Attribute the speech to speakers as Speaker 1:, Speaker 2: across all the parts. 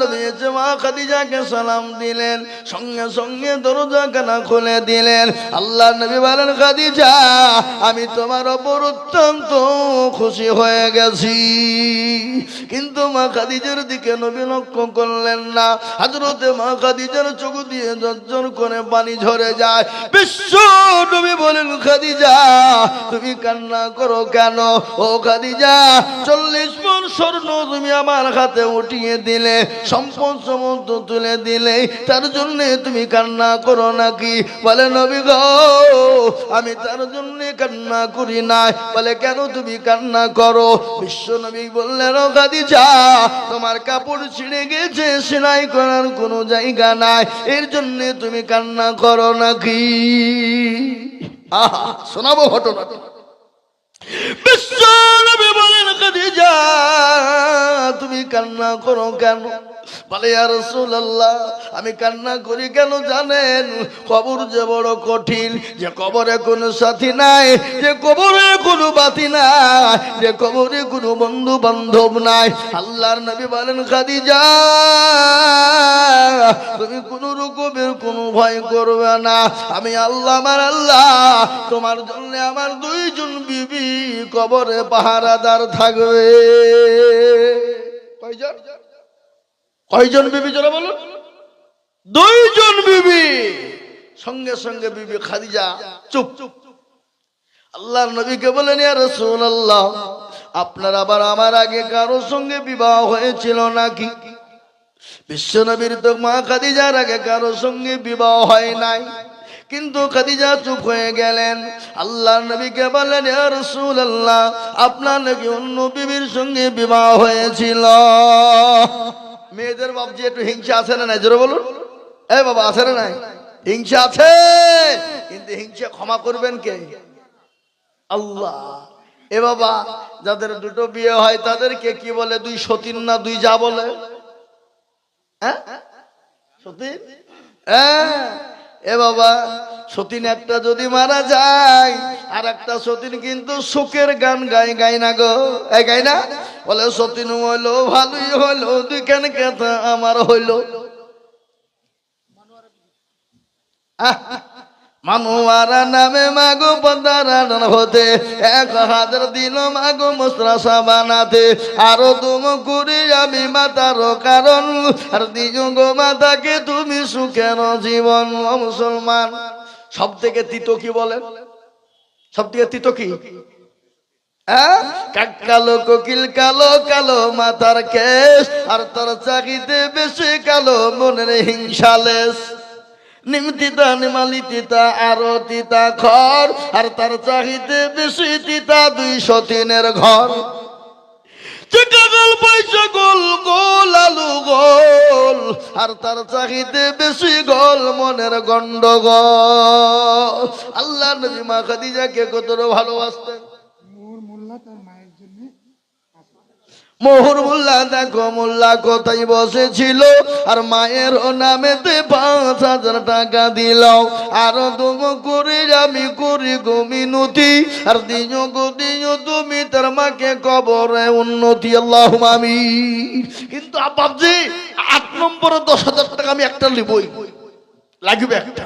Speaker 1: নবী খাদিজাকে সালাম দিলেন, সঙ্গে সঙ্গে দরজা কানা খুলে দিলেন। নবী বলেন, খাদিজা, আমি তোমার ওপর অত্যন্ত খুশি হয়ে গেছি। কিন্তু মা খাদিজার দিকে নবী লক্ষ্য করলেন না। হাজরতে মা খাদিজার চোখ দিয়ে জর্জর করে পানি ঝরে যায়। বিশ্ব নবী বলেন, খাদিজা, তুমি কান্না করো কেন? ও খাদিজা, চল্লিশ মন স্বর্ণ তুমি আমার হাতে উঠিয়ে দিলে, সম্পদ সমস্ত তুলে দিলে, তার জন্য তুমি কান্না করো নাকি? বলে, নবী গো, আমি তার জন্য কান্না করি না বলে, কেন তুমি কান্না করো? বিশ্ব নবী বললেন খাদিজা, তোমার কাপড় ছিঁড়ে গেছে, সেলাই করার কোনো জায়গা নাই, এর জন্য তুমি কান্না করো নাকি? আহা, শোনাবো ঘটনা বিশ্বনবী বলেন খাদিজা তুমি কান্না করো কেন? বলে আর রাসূলুল্লাহ, আমি কান্না করি কেন জানেন? কবর যে বড় কঠিন, যে কবরে কোনো সাথী নাই, যে কবরে কোনো বাতি নাই, যে কবরে কোনো বন্ধু বান্ধব নাই। আল্লাহর নবী বলেন, খাদিজা, তুমি কোনো রকমের কোনো ভয় করবে না। আমি আল্লাহ, আমার আল্লাহ। তোমার জন্য আমার দুইজন বিবি কবরে পাহারাদার থাকবে। কয়জন? কয়জন বিবি, জোরে বলুন দুইজন বিবি। সঙ্গে সঙ্গে বিবি খাদিজা, চুপ। চুপ আল্লাহর নবীকে বলেন রাসূলুল্লাহ, আপনার আবার আমার আগে কারোর সঙ্গে বিবাহ হয়েছিল নাকি? বিশ্বনবীর তো মা খাদিজার আগে কারও সঙ্গে বিবাহ হয় নাই। কিন্তু খাদিজা চুপ হয়ে গেলেন। আল্লাহ নবীকে বলেন রসুল আল্লাহ আপনার নাকি অন্য বিবির সঙ্গে বিবাহ হয়েছিল? মেয়েদের যে একটু হিংসা আছে না নাই? জোরে বলুন। এ বাবা, আছে না নাই? হিংসা আছে, কিন্তু হিংসা ক্ষমা করবেন কে? আল্লাহ, এ বাবা, যাদের দুটো বিয়ে হয়, তাদেরকে কি বলে? দুই সতীন না দুই যা বলে? হ্যাঁ? সতীন? হ্যাঁ? এ বাবা, সতীন একটা যদি মারা যায় আর একটা সতীন কিন্তু সুখের গান গাই গাই না গো। গাই না? বলে, সতীন হইল, ভালোই হইল তুই কেন কথা আমার হইল। আহ! মানুয়ারা নামে মাগো পদারান হতে এক হাজার দিল মাগো মুসরাসা বানাতে আরও তুম করি আমি মাতার কারণ। আর দিজ গো মাতাকে তুমি সুখের জীবন মুসলমান। সব থেকে তিতো কি বলেন সব থেকে তিতো কি? কালো কোকিল কালো কালো মাথার কেশ। আর তার চাকিতে বেশি কালো মনের হিংসালেশ নিমতিতা নিমালি তিতা আরও তিতা ঘর, আর তার চাহিতে বেশি তিতা দুইশো তিনের ঘর। চিকা গোল, পয়সা গোল গোল, আলু গোল, আর তার চাহিতে বেশি গোল মনের গন্ডগোল। আল্লাহ নবী মা খাদিজাকে কত ভালোবাসতেন
Speaker 2: মোর মোল্লা তার মায়ের জন্য
Speaker 1: মোহর মোল্লা দেখো, মোল্লা কোথায় বসেছিল? আর মায়ের নামেতে পাঁচ হাজার টাকা দিল। আর তুম করে আমি করি গো মিনতি, আর দিও গো তুমি তার মাকে কবরে উন্নতি আল্লাহ আমি কিন্তু আব্বাবজি আট নম্বরে দশ হাজার টাকা আমি একটা লিবই লাগবে একটা।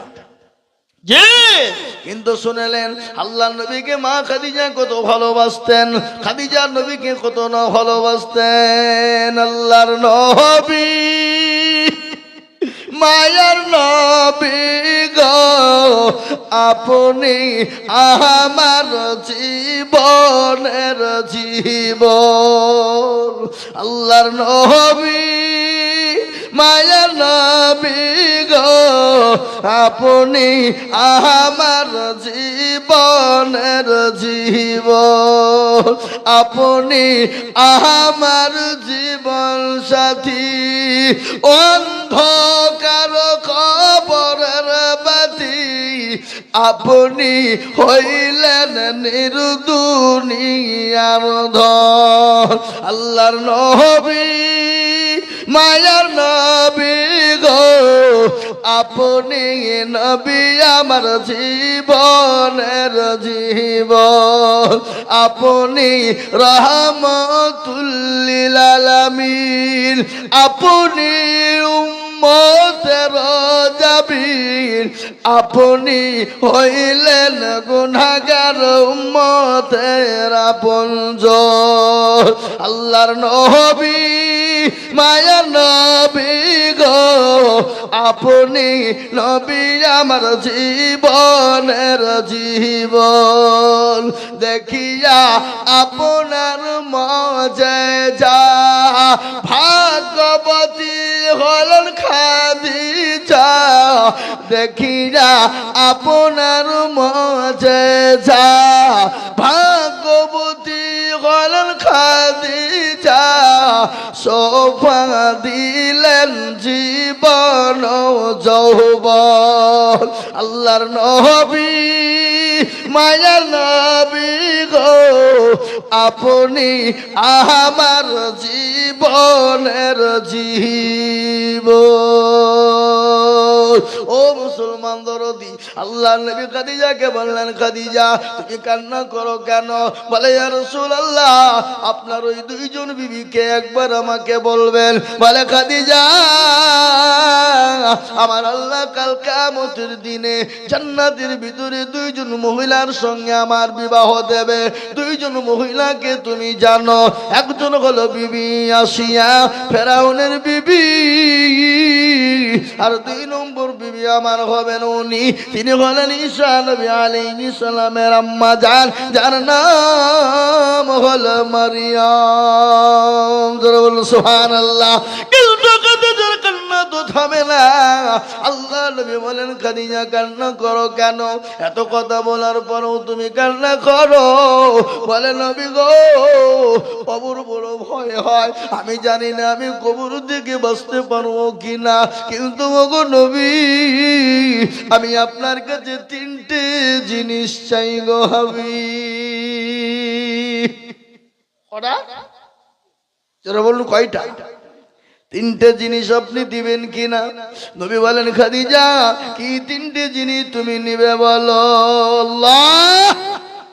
Speaker 1: কিন্তু শুনেলেন আল্লাহ নবীকে মা খাদিজা কত ভালোবাসতেন, খাদিজা নবীকে কত না ভালোবাসতেন, আল্লাহর নবী, মায়ার নবী। আপনি আমার জীবনের জীবন। আল্লাহর নবী, মায়ার নবী গো, আপনি আমার জীবনের জীবন। আপনি আমার জীবন সাথী, অন্ধকার আপনি হইলেন নির্দুনিয়ার ধন। আল্লাহর নবী, মায়ার নবী গো। আপনি নবী আমার জীবনের জীবন। আপনি রহমতুল্লিল আপনি উম্মতের যাবিন আপনি হইলেন গুনাগার উম্মতের আপনজ আল্লাহর নবী মায়া নবী গো, আপনি নবী আমার জীবনের জীবন। দেখিয়া আপনার মজে যা ভাগবতী হলেন খাদিজা দেখিরা আপনার মজে যা। ভাগবতী হলেন খাদিজা সোফা দিলেন জীবন যৌবন। আল্লাহর নবী মায়া নবী গো, আপনি আমার জীবনের জীব ও মুসলমান দরদি আল্লাহ নবী খাদিজাকে বললেন, খাদিজা, তুমি কান্না করো কেন? বলে রসুল আল্লাহ আপনার ওই দুইজন বিবিকে একবার আমাকে বলবেন। বলে, খাদিজা, আমার আল্লাহ কাল কামতের দিনে জান্নাতের ভিতরে দুইজন মহিলার সঙ্গে আমার বিবাহ দেবে। দুইজন মহিলাকে তুমি জানো, একজন হলো বিবি আসিয়া, ফেরাউনের বিবি, আর দুই নম্বর বিবি আমার হবেন উনি। তিনি হলেন ঈশা নবী আলী সালামের আম্মা যান যার নাম হল মারিয়াম। বলুন সুবহানাল্লাহ। কিন্তু তো থামে না আল্লাহ নবী বলেন, খাদিজা, কান্না করো কেন? এত কথা বলার পরেও তুমি কান্না করো। বলে, নবী গো, কবর বড় ভয় হয়। আমি জানি না আমি কবর দিকে বাঁচতে পারব কি না কিন্তু গো নবী, আমি আপনার কাছে তিনটে জিনিস চাই গো হাবি বলুন, কয়টা? তিনটে জিনিস আপনি দিবেন কিনা? নবী বলেন, খাদিজা, কি তিনটে জিনিস তুমি নিবে বলো?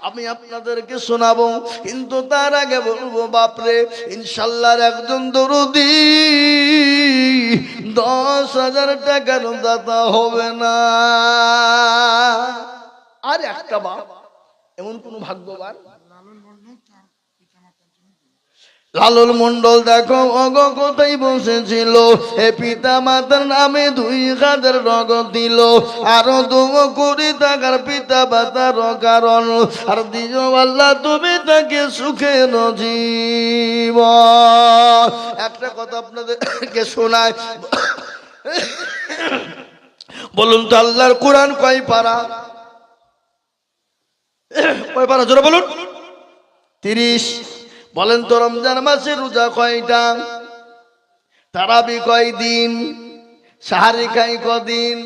Speaker 1: আমি আপনাদেরকে শোনাবো, কিন্তু তার আগে বলব, বাপরে, ইনশাল্লাহর একজন দরদি দশ হাজার টাকার দাতা হবে না। আর একটা বাপ, এমন কোন ভাগ্যবান
Speaker 2: লালন মন্ডল তার পিতামাতার জন্য
Speaker 1: লালুল মন্ডল দেখো অগ কোথায় বসেছিল? এ পিতা মাতার নামে দুই হাজার নগদ দিল। আরও দু কোটি টাকার পিতা মাতার কারণ। আর দিও আল্লাহ, তুমি তাকে সুখের জীব একটা কথা আপনাদেরকে শোনায় বলুন তো, আল্লাহর কোরআন কয় পারা? কয় পারা? জোরে বলুন। তিরিশ। বলেন তো রমজান মাসে রোজা কয়টা? তারাবি কয় দিন সাহারি খাই কদিন?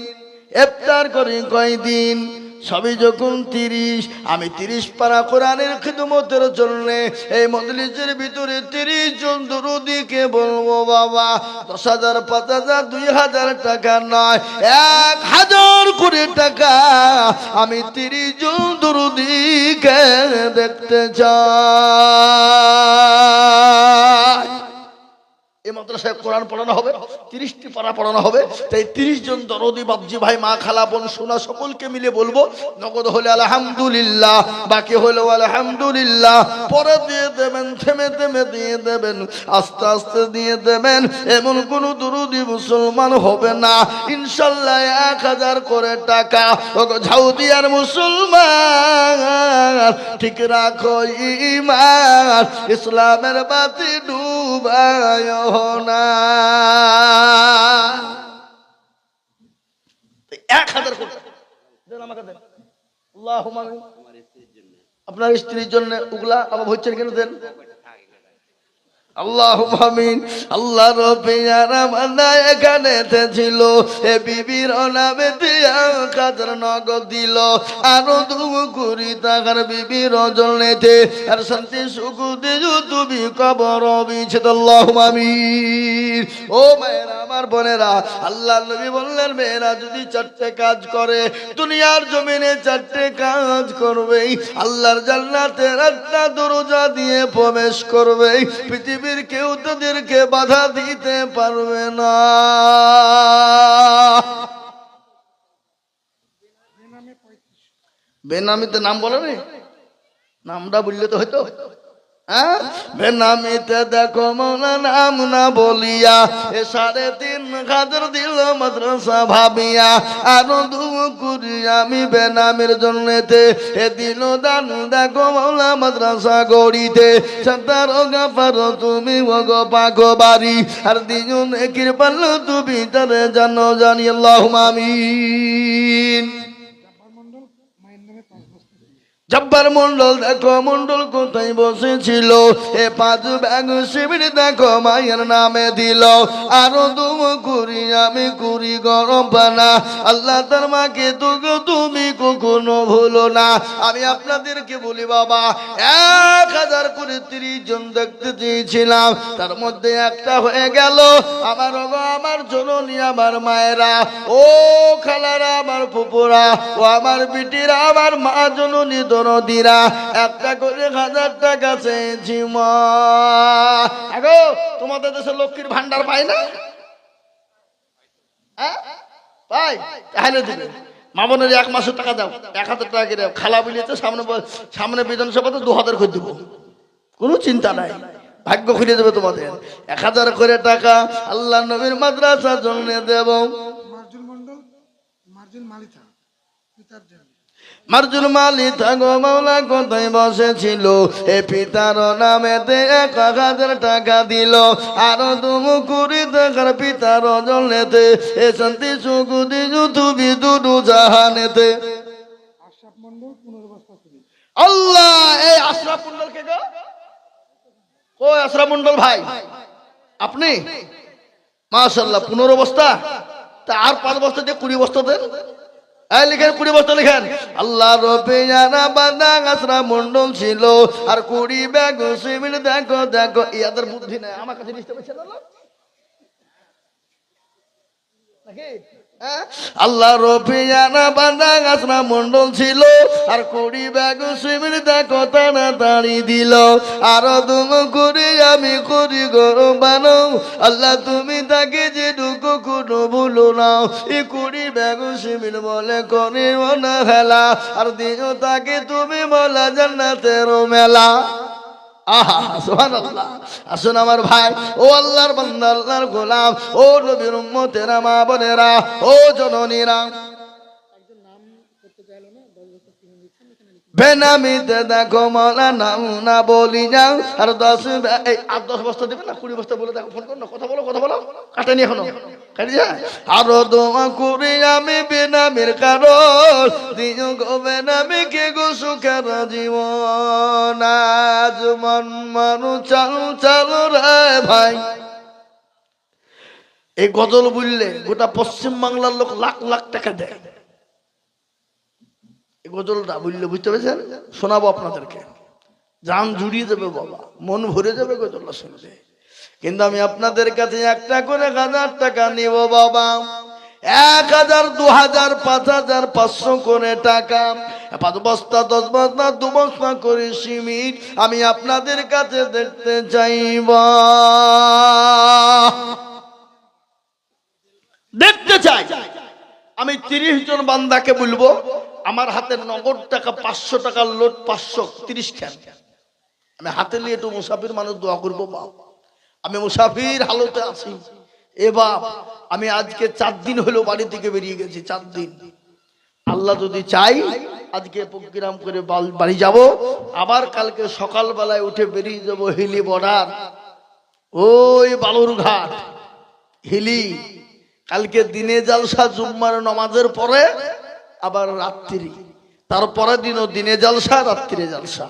Speaker 1: এফতার করি কয়দিন? সবই যখন তিরিশ, আমি তিরিশ পারা কোরআনের খিদমতের জন্য এই মজলিসের ভিতরে তিরিশ জন দুরুদিকে বলব, বাবা, দশ হাজার, পাঁচ হাজার, দুই হাজার টাকা নয়, এক হাজার কোটি টাকা। আমি তিরিশ জন দুরুদিকে দেখতে এই মাদ্রাসায় কোরআন পড়ানো হবে, তিরিশটি পারা পড়ানো হবে। তাই তিরিশ জন দরদি বাবজি ভাই, মা, খালা, বোন, সোনা, সকলকে মিলে বলব, নগদ হলে আলহামদুলিল্লাহ, বাকি হলো আলহামদুলিল্লাহ। পরে দিয়ে দেবেন, থেমে থেমে দিয়ে দেবেন, আস্তে আস্তে দিয়ে দেবেন, এমন কোন দুরুদি মুসলমান হবে না। ইনশাল্লাহ এক হাজার করে টাকা ঝাউদিয়ার মুসলমান, ঠিক রাখো ইমান, ইসলামের বাতি ডুবায়। না। আমাকে আপনার স্ত্রীর জন্য উগলা আবার হচ্ছেন কেন দেন? আল্লাহ আমিন। আল্লাহ রবিয়ারা মানা এখানে ছিল এ বিবির দিয়া দিল। আরও কুড়ি বিবির জন্যতে আর শান্তি সুখ তুমি কবর আল্লাহ আমিন। ও মায়েরা, আমার বোনেরা আল্লাহ নবী বললেন, মেয়েরা, যদি চারটে কাজ করে, দুনিয়ার জমিনে চারটে কাজ করবে আল্লাহর জান্নাতের একটা দরজা দিয়ে প্রবেশ করবে পৃথিবীর কেউ তাদেরকে বাধা দিতে পারবে না। বেনামিতে নাম বলে নামটা বললে তো হয়তো হ্যাঁ বেনামিতে দেখো মনে নাম না বলিয়া এ সাড়ে তিন হাজার দিল মাদ্রাসা ভাবিয়া। আরও দু কুড়ি আমি বেনামের জন্যতে এ দিল দান দেখো মৌলা মাদ্রাসা গড়িতে। সন্তার গাফার, তুমি ওগো পাগো বাড়ি আর দিন কৃপাল, তুমি তারে জানো জানি আল্লাহ আমিন
Speaker 2: জব্বার মন্ডল মায়ের নামে পাঁচ বস্তা দিল।
Speaker 1: জব্বার মন্ডল দেখো মন্ডল কোথায় বসেছিল? এ পাঁচ ব্যাগ শিবির, দেখো মায়ের নামে দিল। আরও দুম কুড়ি আমি কুড়ি গরম পানা। আল্লাহ তার মাকে তোকে তুমি কখনো ভুলো না। আমি আপনাদেরকে বলি বাবা, এক হাজার করে তিরিশ জন দেখতে চেয়েছিলাম। তার মধ্যে একটা হয়ে গেল। আমার আমার জননী, আমার মায়েরা। ও খালারা, আমার ফুপুরা ও আমার বিটিরা, আমার মা জননী দরদিরা একটা করে হাজার টাকা চেয়েছি তোমাদের দেশে লক্ষ্মীর ভান্ডার পাই না? হ্যাঁ? এক মাসের টাকা দাও, এক হাজার টাকা দাও। খালা বিলিয়েছে, সামনে সামনে বিধানসভাতে দু হাজার করে দেবো। কোনো চিন্তা নাই, ভাগ্য খুলে দেবে তোমাদের। এক হাজার করে টাকা আল্লাহ নবীর মাদ্রাসার জন্য দেব
Speaker 2: মার্জুন মন্ডল মার্জুন মালিথা পিতার জন্য
Speaker 1: মার্জুন মালি থাগো মাওলা কোথায় বসেছিল? এ পিতার নামেতে এক হাজার টাকা দিল। আরও তুমি কুড়ি টাকার পিতার জলেতে এ শান্তি সুখ দিজু তুমি দুডু জাহানেতে। আল্লাহ এই আশরাফ মন্ডল কে গো? ও আশরাফ মন্ডল ভাই। আপনি? মাশাল্লাহ পনেরো বস্তা তা আর পাঁচ বস্তা দিয়ে কুড়ি বস্তা দেন লিখেন কুড়ি বস্তা লিখেন। আল্লাহ রবিয়ানা বান্দা আশরাফ মন্ডল ছিল, আর কুড়ি ব্যাগ সিমিল দেখো দেখো ইয়াদের বুদ্ধি নাই। আমার কাছে বুঝতে পেয়েছে নাকি? আল্লাহ রফিয়ানা বান্দা গাছরা মন্ডল ছিল, আর কুড়ি ব্যাগ শিবির দেখো তাড়াতাড়ি দিল। আর তুমি করি আমি করি গরম বানো আল্লাহ তুমি তাকে যে ঢুকো কোনো ভুলো না এই কুড়ি ব্যাগ শিবির বলে করে না খেলা আর দিও তাকে তুমি বলা জান্নাতের মেলা। আসুন আমার ভাই, ও আল্লাহর বান্দা, আল্লাহর গোলাম, ও নবীর উম্মতেরা মা বোনেরা, ও জননীরা। বেনামিতে দেখো মলা নাম না বলি যাও আর দশ এই আট দশ বস্তা দেবে না? কুড়ি বস্তা বলে দেখো, ফোন করো না। কথা বলো কথা বলো। কাটেনি এখনও। আরও দোয়া করি আমি বেনামির কারণ। দিও গো বেনামি, কে গো সুখের জীবন? আজ মন মানু চালু চালু রে ভাই। এই গজল বুঝলে গোটা পশ্চিম বাংলার লোক লাখ লাখ টাকা দেয়। গজলটা বুঝলে বুঝতে পেরেছেন? শোনাবো আপনাদেরকে। জান জুড়িয়ে যাবে বাবা, মন ভরে যাবে গজলটা শুনলে কিন্তু আমি আপনাদের কাছে একটা করে হাজার টাকা নেব বাবা। এক হাজার, দু হাজার, পাঁচ হাজার, পাঁচশো করে টাকা। পাঁচ বস্তা, দশ বস্তা, দু বস্তা করে সিমিট আমি আপনাদের কাছে দেখতে চাইব দেখতে চাই। আমি তিরিশ জন বান্দাকে বলব আমার হাতে নগদ টাকা পাঁচশো টাকার লোড পাঁচশো, তিরিশ খান আমি হাতে নিয়ে একটু মুসাফির মানুষ দোয়া করব বাপ আমি মুসাফির হালতে আছি। এ বাপ, আমি আজকে চার দিন হলো বাড়ি থেকে বেরিয়ে গেছি, চার দিন। আল্লাহ যদি চাই, আজকে প্রোগ্রাম করে বাড়ি যাব। আবার কালকে সকালবেলায় উঠে বেরিয়ে যাব হিলি বর্ডার। ওই বালুরঘাট হিলি। কালকে দিনে জালসা, জুম্মার, নমাজের পরে আবার রাত্রি। তারপরে দিনও দিনে জলসা রাত্রিরে জালসা।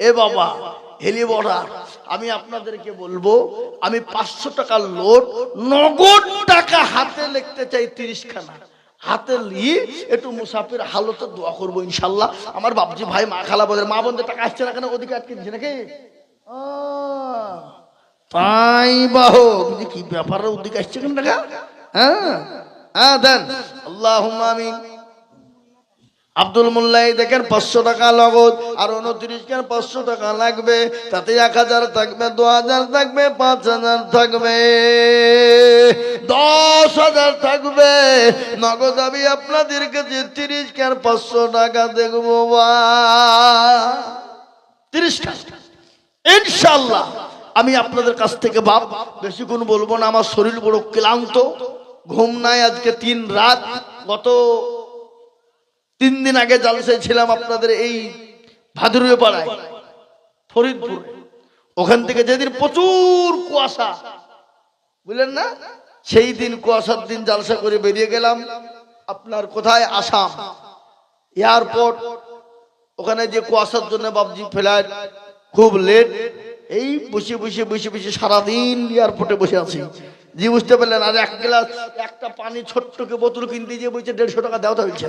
Speaker 1: এ বাবা, হেলি বর্ডার, আমি আপনাদেরকে বলব, আমি পাঁচশো টাকার লোড নগদ টাকা হাতে লিখতে চাই তিরিশ খানা হাতে নিয়ে একটু মুসাফির হালতে দোয়া করব ইনশাল্লাহ। আমার বাবজি ভাই, মা খালা বোধের মা বোনদের টাকা আসছে না কেন? ওদিকে আটকে দিচ্ছে নাকি? তাই বাহো কি ব্যাপারের উদ্দিকে আসছে কেন টাকা? হ্যাঁ? হ্যাঁ দেন। আল্লাহ আমিন। আব্দুল মোল্লাই দেখেন পাঁচশো টাকা নগদ, আর উনত্রিশ কেন পাঁচশো টাকা লাগবে? তাতে এক হাজার থাকবে, দু হাজার থাকবে, পাঁচ হাজার থাকবে। দশ হাজার থাকবে। নগদ আমি আপনাদের কাছে তিরিশ কেন পাঁচশো টাকা দেখব তিরিশ ইনশাল্লাহ আমি আপনাদের কাছ থেকে বাপ বেশিক্ষণ বলব না, আমার শরীর বড় ক্লান্ত, ঘুম নাই আজকে তিন রাত, গত তিন দিন আগে জালসায় ছিলাম আপনাদের এই ভাদুরিয়া পাড়ায় ফরিদপুর। ওখান থেকে যেদিন প্রচুর কুয়াশা, বুঝলেন না? সেই দিন কুয়াশার দিন জালসা করে বেরিয়ে গেলাম আপনার কোথায়? আসাম। এয়ারপোর্ট। ওখানে যে কুয়াশার জন্য বাবজি ফ্লাইট খুব লেট। এই বসে বসে বসে বসে সারাদিন এয়ারপোর্টে বসে আছি। জি, বুঝতে পারলেন? আর এক গ্লাস, একটা পানি ছোট্টকে বোতল কিনতে গিয়ে বলছে, দেড়শো টাকা দেওয়া হয়েছে।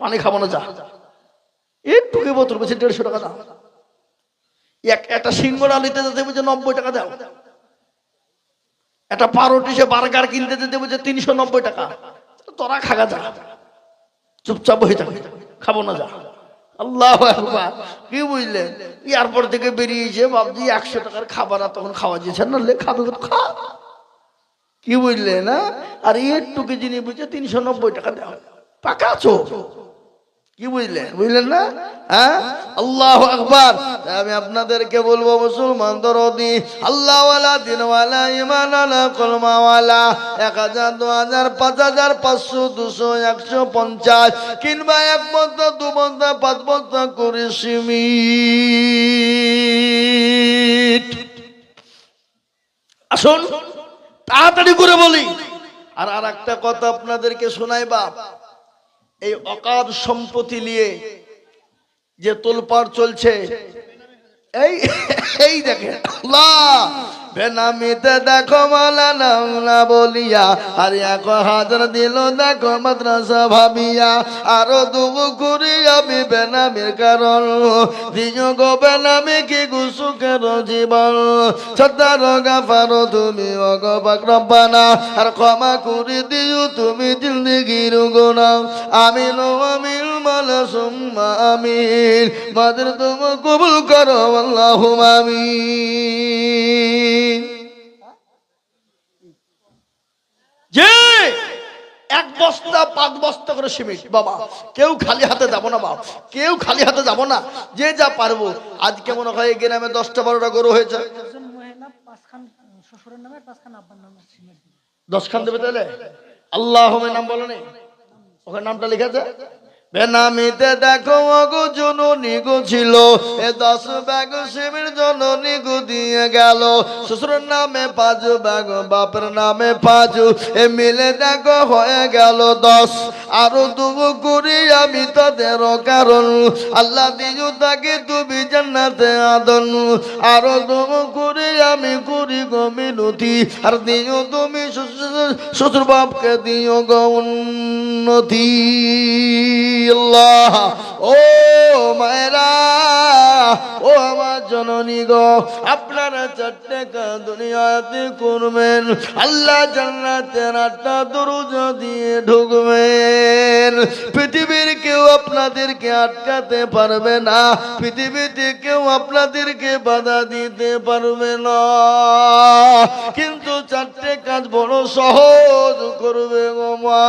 Speaker 1: পানি খাব না যা। একটুকে বোতল বলছে দেড়শো টাকা দাও। এক একটা সিঙ্গড়া নিতে যেতে বলছে নব্বই টাকা দাও। একটা পারোটি সে বার্গার কিনতে যেতে বলছে তিনশো নব্বই টাকা। তোরা খাগা যা। চুপচাপ বসে থাকে। খাব না যা। আল্লাহ। কি বুঝলেন এয়ারপোর্ট থেকে বেরিয়েছে বাবজি একশো টাকার খাবার আর তখন খাওয়া যেছে না। খাবে খা। কি বুঝলে না? আর একটুকে জিনিস বুঝছে তিনশো নব্বই টাকা দেওয়া পাকা আছো? কি বুঝলেন? বুঝলেন না? হ্যাঁ? আল্লাহ আকবার। আমি আপনাদেরকে বলব, মুসলমান দরদি আল্লাহওয়ালা দিনওয়ালা ইমানওয়ালা কলমাওয়ালা এক হাজার, দু হাজার, পাঁচ হাজার, পাঁচশো, দুশো, একশো, পঞ্চাশ, কিংবা এক বস্তা দু বস্তা পাঁচ বস্তা করে সিমিট আসুন, তাড়াতাড়ি করে বলি। আর আর একটা কথা আপনাদেরকে শোনাই বাপ। এই অকাদ সম্পত্তি নিয়ে যে তোলপাড় চলছে এই এই দেখেন আল্লাহ বেনামিতে দেখো মালা নাম না বলিয়া, আর এক হাজার দিল দেখো মাদ্রাসা ভাবিয়া। আরও দুবু করি আমি বেনামির কারণ। দিও গো বেনামি, কি গুসুকের জীবন। সদার গাফারো, তুমি অগবাক রব্বানা। আর ক্ষমা করে দিও, তুমি জিন্দগির গুণা। আমিন ও আমিন, মালা সুম্মা আমিন। মাদের তুমি কবুল করো আল্লাহ আমিন। যে এক বস্তা, পাঁচ বস্তা করে সিমেন্ট। বাবা, কেউ খালি হাতে যাব না বাবা কেউ খালি হাতে যাব না। যে যা পারব। আজকে মনে হয় গ্রামে দশটা, বারোটা গরু হয়েছে। দশ খান দেবে তাহলে? আল্লাহ নাম বলো নি। ওখানে নামটা লিখেছে? বেনামিতে দেখো অগো জননী গো ছিল। এ দশ ব্যাগ শিবির জননী গো দিয়ে গেল। শ্বশুরের নামে পাঁচ, ব্যাগ বাপের নামে পাঁচ। এ মিলে দেখো, হয়ে গেল দশ। আরও দুবু করি আমি তাদের কারণ। আল্লাহ দিও তাকে তুমি জান্নাতে আদন। আরও দুবু করি আমি করি গো মিনতি। আর দিও তুমি শ্বশুর- শ্বশুর বাপকে দিও গো উন্নতি। আল্লাহ ও মায়েরা, ও আমার জননী গো, আপনারা চারটে দুনিয়াতে করবেন, আল্লাহ জান্নাতের আটটা দরুজ দিয়ে ঢুকবেন। পৃথিবীর কেউ আপনাদেরকে আটকাতে পারবে না, পৃথিবীতে কেউ আপনাদেরকে বাধা দিতে পারবে না। কিন্তু চারটে কাজ বড় সহজ করবে গো মা।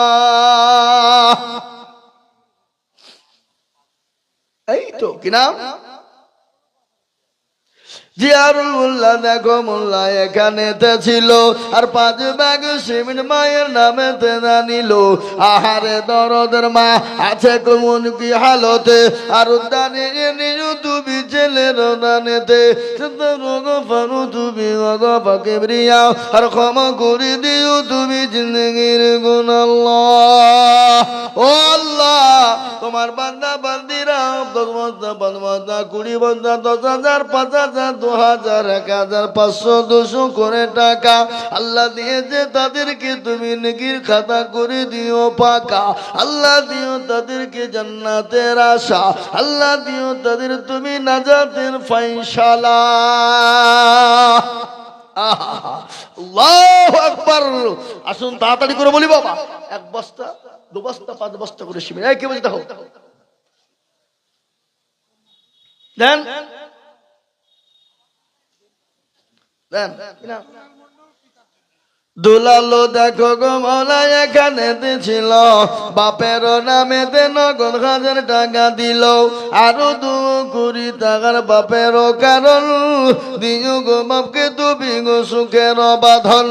Speaker 1: এই তো, কি দেখো, মোল্লা ছিল। আর পাঁচ ব্যাগ মায়ের জানিল। আহারে দরদের মা, আছে কোন কি হালতে? আর উদ্যানে নিজ তুমি ছেলের দানেতে। তুমি পাকে ব্রিয়া আর ক্ষমা করে দিও তুমি জিন্দগির গুণ আল্লাহ। ও আল্লাহ, তোমার দশ বস্তা পাঁচ বস্তা কুড়ি বস্তা দশ হাজার, পাঁচ হাজার, দু হাজার, এক হাজার, পাঁচশো, দুশো করে টাকা। আল্লাহ দিয়েছে তাদেরকে, তুমি খাতা করে দিও পাকা। আল্লাহ দিও তাদেরকে জান্নাতের আশা। আল্লাহ দিও তাদের তুমি নাজাতের আকবার। আসুন তাড়াতাড়ি করে বলি বাবা। এক বস্তা, দু বস্তা, পাঁচ বস্তা করে শিবির। কে বলতে হোক দেন দেন। দুলালো দেখো গো মৌলা এখানে ছিল বাপের নামে দে নগদ হাজার টাকা দিল। আরও দু কুড়ি টাকার বাপের কারণ। দিও গো বাপকে তুমি গো সুখের বাঁধন।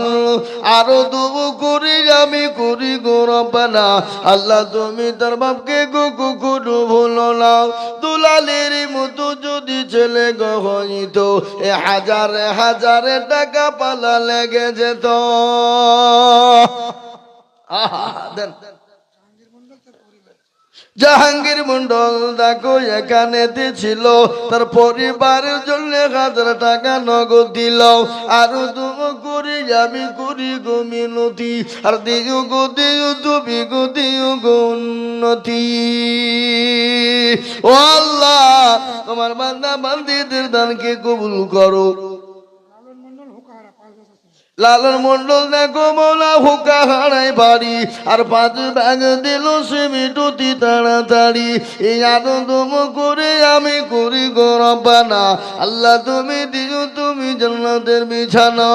Speaker 1: আরও দু কুড়ি আমি কুড়ি গো রব্বানা। আল্লাহ তুমি তার বাপকে গো কুকুরু ভুলো নাও দুলালের মতো যদি ছেলে গো হইত, এ হাজারে হাজারে টাকা পালা লেগে যেত। জাহাঙ্গীর মন্ডল দেখো, এখানে ছিল। তার পরিবারের জন্য হাজার টাকা নগদ দিল। আর করি আমি করি গো মিনতি, আর দিও গো, দিও তুমি গো, দিও গো উন্নতি। ও আল্লাহ, তোমার বান্দা বান্দিদের দানকে কবুল করো
Speaker 2: লালন মন্ডল হুকাহারা পাঁচ বছর ছিল
Speaker 1: লালন মন্ডল দেখো মৌলা হুকা হারাই বাড়ি। আর পাঁচ ব্যাগ দিল সে মিটুতি তাড়াতাড়ি। এই আনন্দ করে আমি করি গরবানা আল্লাহ তুমি দিও, তুমি জান্নাতের বিছানা।